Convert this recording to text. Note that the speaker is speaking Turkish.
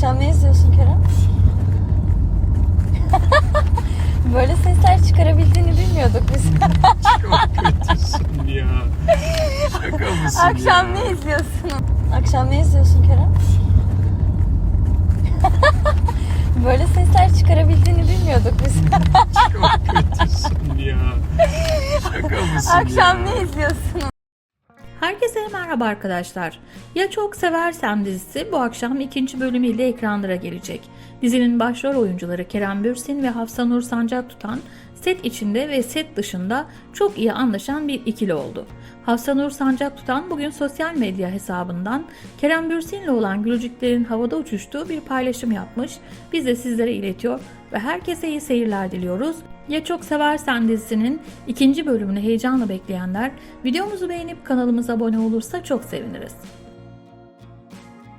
Akşam ne izliyorsun Kerem? Böyle sesler çıkarabildiğini bilmiyorduk biz. Çok kötüsün ya. Şaka mısın Akşam ya? ne izliyorsun? Akşam ne izliyorsun Kerem? Böyle sesler çıkarabildiğini bilmiyorduk biz. Çok kötüsün ya. Şaka mısın Akşam ya? ne izliyorsun? Herkese merhaba arkadaşlar. Ya Çok Seversem dizisi bu akşam ikinci bölümüyle ekranlara gelecek. Dizinin başrol oyuncuları Kerem Bürsin ve Hafsa Nur Sancak tutan set içinde ve set dışında çok iyi anlaşan bir ikili oldu. Hafsa Nur Sancak tutan bugün sosyal medya hesabından Kerem Bürsin'le olan gülücüklerin havada uçuştuğu bir paylaşım yapmış. Biz de sizlere iletiyor ve herkese iyi seyirler diliyoruz. Ya Çok Seversen dizisinin ikinci bölümünü heyecanla bekleyenler videomuzu beğenip kanalımıza abone olursa çok seviniriz.